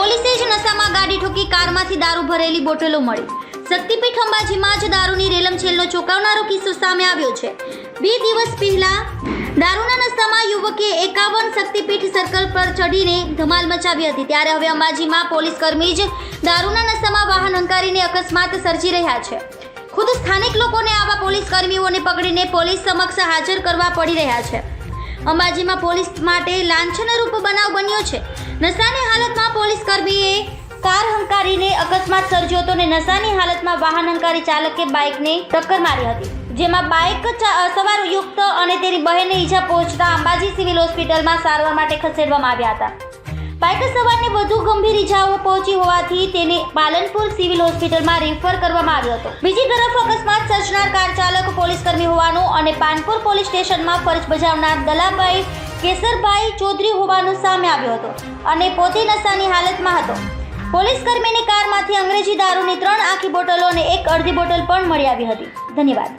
પોલીસે જ નશામાં ગાડી ઠોકી કારમાંથી દારૂ ભરેલી બોટલો મળી. શક્તિપીઠ અંબાજીમાં જ દારૂની રેલમછેલનો ચોંકાવનારો કિસ્સો સામે આવ્યો છે. બે દિવસ પહેલા દારૂના નશામાં યુવકે એકાવન શક્તિપીઠ સર્કલ પર ચડીને ધમાલ મચાવી હતી. ત્યારે હવે અંબાજીમાં પોલીસ કર્મી જ દારૂના નશામાં વાહન હંકારીને અકસ્માત સર્જી રહ્યા છે. ખુદ સ્થાનિક લોકોને આવા પોલીસ કર્મીઓને પકડીને પોલીસ સમક્ષ હાજર કરવા પડી રહ્યા છે. અંબાજીમાં પોલીસ માટે લાંછનરૂપ બનાવ બન્યો છે. નશાની હાલતમાં પોલીસ કર્મીએ કાર હંકારીને અકસ્માત સર્જ્યો હતો અને નશાની હાલતમાં વાહન હંકારી ચાલકે બાઇકને ટક્કર મારી હતી, જેમાં બાઇક સવાર યુક્ત અને તેની બહેનને ઈજા પહોંચતા અંબાજી સિવિલ હોસ્પિટલમાં સારવાર માટે ખસેડવામાં આવ્યા હતા. બાઇક સવારને વધુ ગંભીર ઈજાઓ પહોંચી હોવાથી તેને પાલનપુર સિવિલ હોસ્પિટલમાં રેફર કરવામાં આવ્યો હતો. બીજી તરફ અકસ્માત સર્જનાર કાર ચાલક પોલીસ કર્મી હોવાનું અને પાનપુર પોલીસ સ્ટેશનમાં ફરજ બજાવનાર દલાભાઈ કેસરભાઈ ચૌધરી હોવાનું સામે આવ્યો હતો અને પોતે નશાની હાલતમાં હતો. પોલીસ કર્મીની કારમાંથી અંગ્રેજી દારૂની ત્રણ આખી બોટલો અને એક અડધી બોટલ પણ મળી આવી હતી. ધન્યવાદ.